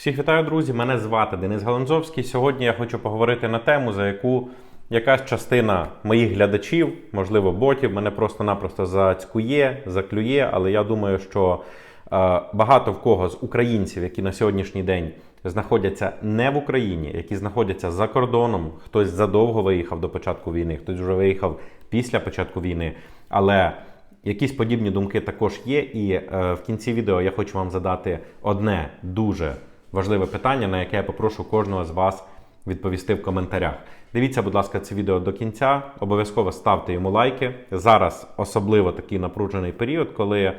Всіх вітаю, друзі! Мене звати Денис Галанзовський. Сьогодні я хочу поговорити на тему, за яку якась частина моїх глядачів, можливо, ботів, мене просто-напросто зацькує, заклює, але я думаю, що е, багато в кого з українців, які на сьогоднішній день знаходяться не в Україні, які знаходяться за кордоном, хтось задовго виїхав до початку війни, хтось вже виїхав після початку війни, але Якісь подібні думки також є, і е, в кінці відео я хочу вам задати одне дуже важливе питання, на яке я попрошу кожного з вас відповісти в коментарях. Дивіться, будь ласка, це відео до кінця. Обов'язково ставте йому лайки. Зараз особливо такий напружений період, коли е,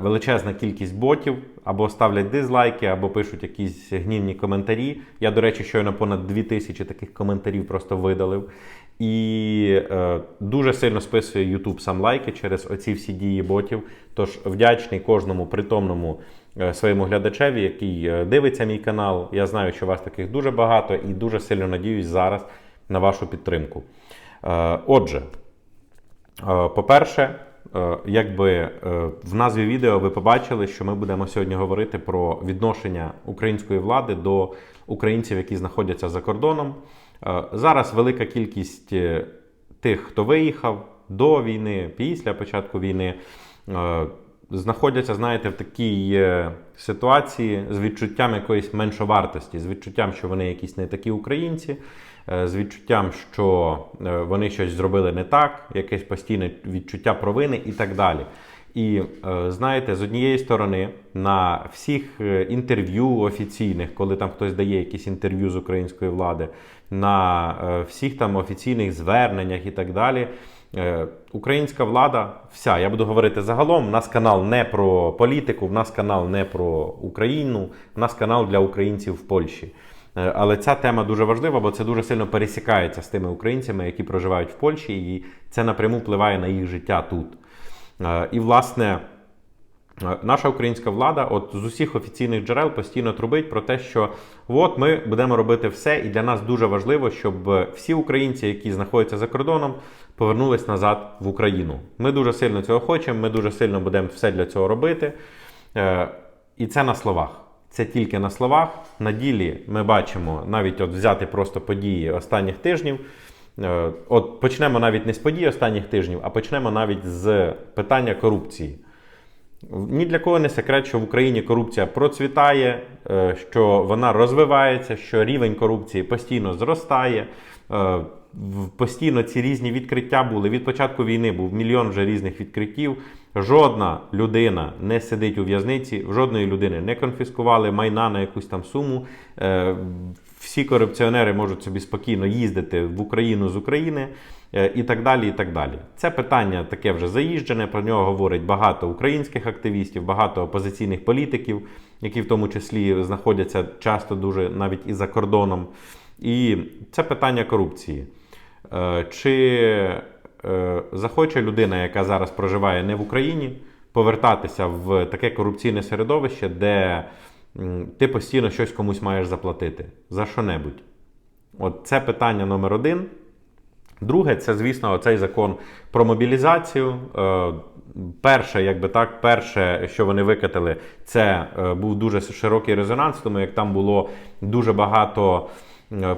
величезна кількість ботів або ставлять дизлайки, або пишуть якісь гнівні коментарі. Я, до речі, щойно понад 2000 таких коментарів просто видалив. І е, дуже сильно списує YouTube сам лайки через оці всі дії ботів. Тож вдячний кожному притомному своєму глядачеві, який е, дивиться мій канал. Я знаю, що вас таких дуже багато, і дуже сильно надіюсь зараз на вашу підтримку. Е, отже, е, по-перше, е, якби е, в назві відео ви побачили, що ми будемо сьогодні говорити про відношення української влади до українців, які знаходяться за кордоном. Е, Зараз велика кількість е, тих, хто виїхав до війни, після початку війни, е, знаходяться, знаєте, в такій е, ситуації з відчуттям якоїсь меншовартості, з відчуттям, що вони якісь не такі українці, е, з відчуттям, що е, вони щось зробили не так, якесь постійне відчуття провини і так далі. І знаєте, з однієї сторони, на всіх інтерв'ю офіційних, коли там хтось дає якісь інтерв'ю з української влади, на всіх там офіційних зверненнях і так далі. Е, Українська влада, вся, я буду говорити загалом. У нас канал не про політику, в нас канал не про Україну, в нас канал для українців в Польщі. Е, Але ця тема дуже важлива, бо це дуже сильно пересікається з тими українцями, які проживають в Польщі, і це напряму впливає на їх життя тут. Е, І, власне, наша українська влада, от з усіх офіційних джерел постійно трубить про те, що от ми будемо робити все, і для нас дуже важливо, щоб всі українці, які знаходяться за кордоном, повернулись назад в Україну. Ми дуже сильно цього хочемо, ми дуже сильно будемо все для цього робити. Е, І це на словах. Це тільки на словах. На ділі ми бачимо навіть от взяти просто події останніх тижнів. Е, От почнемо навіть не з подій останніх тижнів, а почнемо навіть з питання корупції. Ні для кого не секрет, що в Україні корупція процвітає, е, що вона розвивається, що рівень корупції постійно зростає. Постійно ці різні відкриття були. Від початку війни був мільйон вже різних відкриттів. Жодна людина не сидить у в'язниці, жодної людини не конфіскували майна на якусь там суму. Е, Всі корупціонери можуть собі спокійно їздити в Україну з України е, і так далі. і так далі. Це питання таке вже заїжджене. Про нього говорить багато українських активістів, багато опозиційних політиків, які в тому числі знаходяться часто дуже навіть і за кордоном. І це питання корупції. Е, Чи е, захоче людина, яка зараз проживає не в Україні, повертатися в таке корупційне середовище, де ти постійно щось комусь маєш заплатити за що-небудь? От це питання номер один. Друге, це, звісно, цей закон про мобілізацію. Е, Перше, якби так, перше, що вони викатили, це був дуже широкий резонанс, тому як там було дуже багато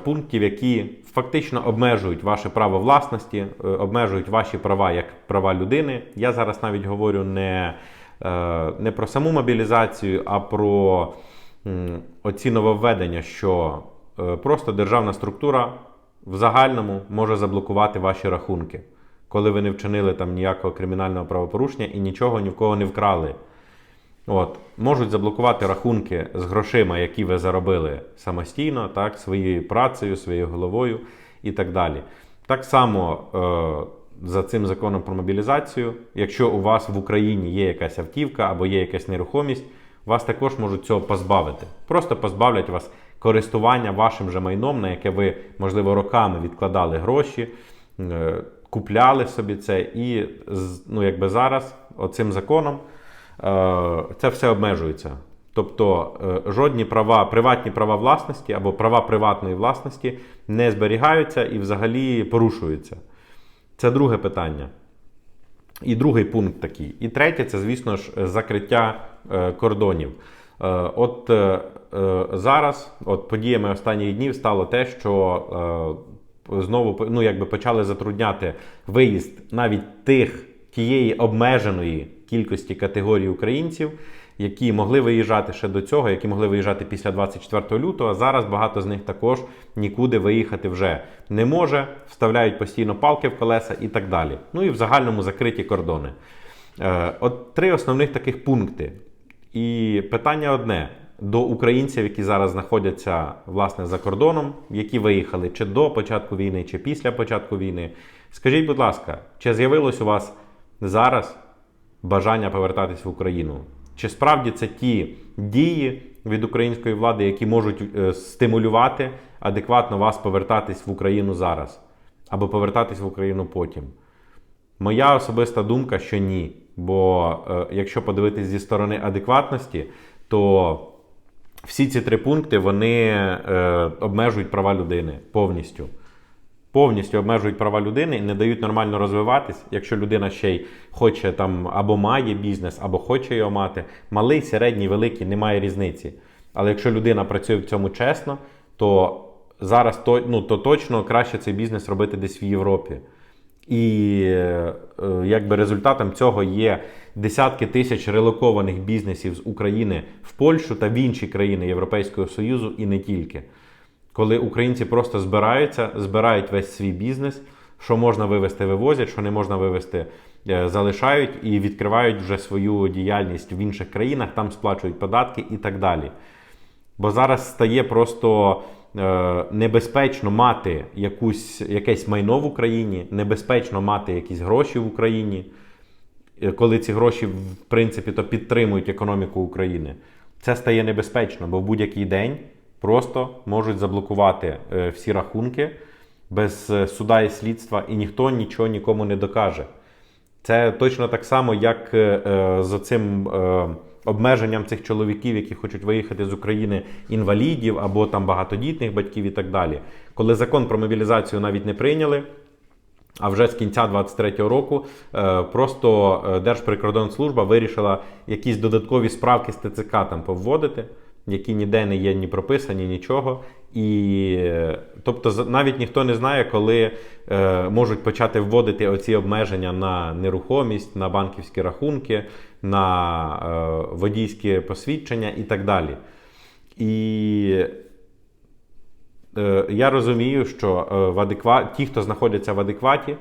пунктів, які фактично обмежують ваше право власності, е, обмежують ваші права як права людини. Я зараз навіть говорю не, е, не про саму мобілізацію, а про оці нововведення, що е, просто державна структура в загальному може заблокувати ваші рахунки, коли ви не вчинили там ніякого кримінального правопорушення і нічого ні в кого не вкрали. От, можуть заблокувати рахунки з грошима, які ви заробили самостійно, так, своєю працею, своєю головою і так далі. Так само е, за цим законом про мобілізацію, якщо у вас в Україні є якась автівка або є якась нерухомість, вас також можуть цього позбавити. Просто позбавлять вас користування вашим же майном, на яке ви, можливо, роками відкладали гроші, е, купляли собі це, і ну, якби зараз оцим законом це все обмежується. Тобто е, жодні права, приватні права власності або права приватної власності не зберігаються і взагалі порушуються. Це друге питання. І другий пункт такий. І третє це, звісно ж, закриття е, кордонів. Е, От е, е, зараз, от подіями останніх днів, стало те, що е, знову ну, якби почали затрудняти виїзд навіть тих тієї обмеженої кількості категорій українців, які могли виїжджати ще до цього, які могли виїжджати після 24 лютого. А зараз багато з них також нікуди виїхати вже не може, вставляють постійно палки в колеса і так далі. Ну і в загальному закриті кордони. Е, От три основних таких пункти. І питання одне до українців, які зараз знаходяться власне за кордоном, які виїхали чи до початку війни, чи після початку війни. Скажіть, будь ласка, чи з'явилось у вас зараз бажання повертатись в Україну? Чи справді це ті дії від української влади, які можуть е, стимулювати адекватно вас повертатись в Україну зараз або повертатись в Україну потім? Моя особиста думка, що ні. Бо е, якщо подивитись зі сторони адекватності, то всі ці три пункти вони е, обмежують права людини повністю. Повністю обмежують права людини і не дають нормально розвиватись, якщо людина ще й хоче там або має бізнес, або хоче його мати. Малий, середній, великий, немає різниці. Але якщо людина працює в цьому чесно, то зараз то, ну, то точно краще цей бізнес робити десь в Європі. І е, якби результатом цього є десятки тисяч релокованих бізнесів з України в Польщу та в інші країни Європейського Союзу і не тільки. Коли українці просто збираються, збирають весь свій бізнес, що можна вивезти, вивозять, що не можна вивезти, е, залишають і відкривають вже свою діяльність в інших країнах, там сплачують податки і так далі. Бо зараз стає просто е, небезпечно мати якусь, якесь майно в Україні, небезпечно мати якісь гроші в Україні, е, коли ці гроші, в принципі, то підтримують економіку України. Це стає небезпечно, бо в будь-який день просто можуть заблокувати е, всі рахунки без е, суда і слідства, і ніхто нічого нікому не докаже. Це точно так само, як е, е, цим обмеженням цих чоловіків, які хочуть виїхати з України інвалідів або там багатодітних батьків і так далі. Коли закон про мобілізацію навіть не прийняли. А вже з кінця 23-го року просто Держприкордонслужба вирішила якісь додаткові справки з ТЦК там повводити, які ніде не є ні прописані, нічого. І тобто навіть ніхто не знає, коли е, можуть почати вводити оці обмеження на нерухомість, на банківські рахунки, на е, водійські посвідчення і так далі. І Е, я розумію, що е, в адеква... ті, хто знаходяться в адекваті,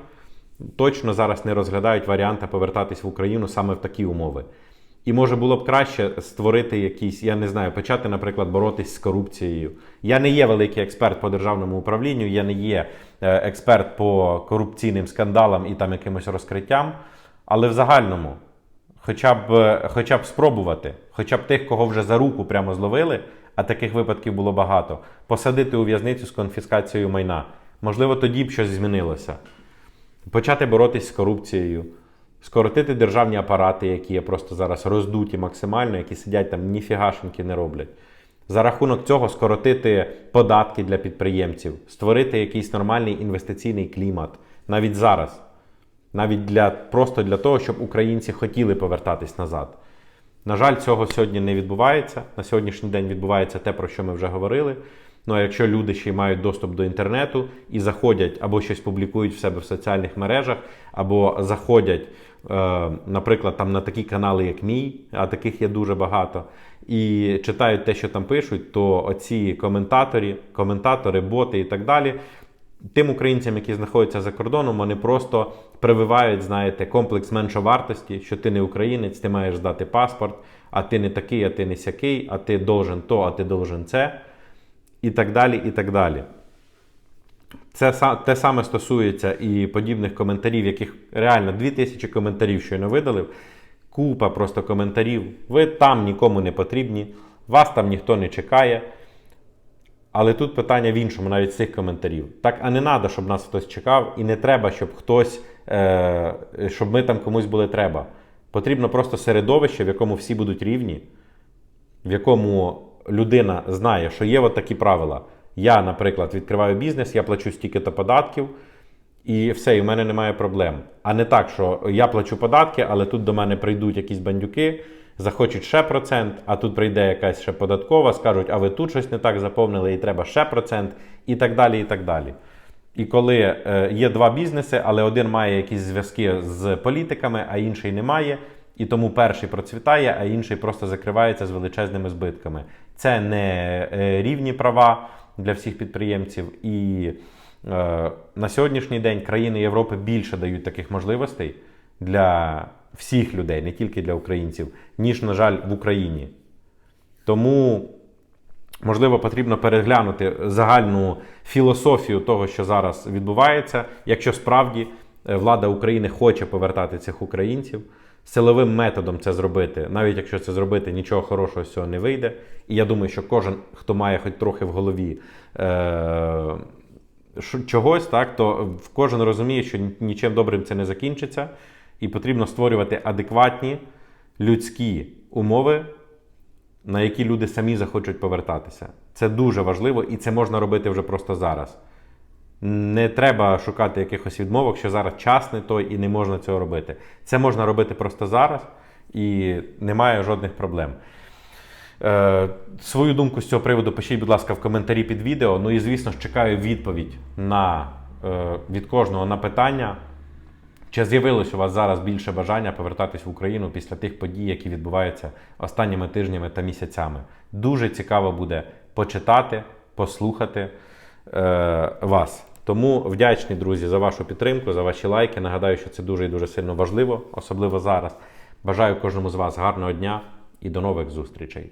точно зараз не розглядають варіанти повертатись в Україну саме в такі умови. І може було б краще створити якісь, я не знаю, почати, наприклад, боротись з корупцією. Я не є великий експерт по державному управлінню, я не є е, експерт по корупційним скандалам і там якимось розкриттям. Але в загальному, хоча б, е, хоча б спробувати, хоча б тих, кого вже за руку прямо зловили, а таких випадків було багато, посадити у в'язницю з конфіскацією майна. Можливо, тоді б щось змінилося. Почати боротись з корупцією, скоротити державні апарати, які є просто зараз роздуті максимально, які сидять там ніфігашеньки не роблять. За рахунок цього скоротити податки для підприємців, створити якийсь нормальний інвестиційний клімат навіть зараз. Навіть для, просто для того, щоб українці хотіли повертатись назад. На жаль, цього сьогодні не відбувається. На сьогоднішній день відбувається те, про що ми вже говорили. Ну а якщо люди ще й мають доступ до інтернету і заходять або щось публікують в себе в соціальних мережах, або заходять, наприклад, там на такі канали, як мій, а таких є дуже багато, і читають те, що там пишуть, то оці коментаторі, коментатори, боти і так далі. Тим українцям, які знаходяться за кордоном, вони просто прививають, знаєте, комплекс меншовартості, що ти не українець, ти маєш здати паспорт, а ти не такий, а ти не сякий, а ти должен то, а ти должен це, і так далі, і так далі. Це те саме стосується і подібних коментарів, яких реально 2000 коментарів щойно видалив. Купа просто коментарів. Ви там нікому не потрібні, вас там ніхто не чекає. Але тут питання в іншому, навіть цих коментарів. Так, а не треба, щоб нас хтось чекав, і не треба, щоб хтось, е, щоб ми там комусь були треба. Потрібно просто середовище, в якому всі будуть рівні, в якому людина знає, що є от такі правила. Я, наприклад, відкриваю бізнес, я плачу стільки-то податків, і все, і в мене немає проблем. А не так, що я плачу податки, але тут до мене прийдуть якісь бандюки, захочуть ще процент, а тут прийде якась ще податкова, скажуть, а ви тут щось не так заповнили, і треба ще процент, і так далі. І так далі. І коли е, є два бізнеси, але один має якісь зв'язки з політиками, а інший не має, і тому перший процвітає, а інший просто закривається з величезними збитками. Це не е, рівні права для всіх підприємців. І е, на сьогоднішній день країни Європи більше дають таких можливостей для всіх людей, не тільки для українців, ніж, на жаль, в Україні. Тому можливо потрібно переглянути загальну філософію того, що зараз відбувається, якщо справді влада України хоче повертати цих українців. Силовим методом це зробити, навіть якщо це зробити, нічого хорошого з цього не вийде. І я думаю, що кожен, хто має хоч трохи в голові е- чогось, так, то кожен розуміє, що нічим добрим це не закінчиться, і потрібно створювати адекватні людські умови на які люди самі захочуть повертатися. Це дуже важливо і це можна робити вже просто зараз. Не треба шукати якихось відмовок, що зараз час не той і не можна цього робити. Це можна робити просто зараз і немає жодних проблем. Е, свою думку з цього приводу пишіть, будь ласка, в коментарі під відео. Ну і звісно ж чекаю відповідь на, е, від кожного на питання. Чи з'явилось у вас зараз більше бажання повертатись в Україну після тих подій, які відбуваються останніми тижнями та місяцями? Дуже цікаво буде почитати, послухати е, вас. Тому вдячні, друзі, за вашу підтримку, за ваші лайки. Нагадаю, що це дуже і дуже сильно важливо, особливо зараз. Бажаю кожному з вас гарного дня і до нових зустрічей.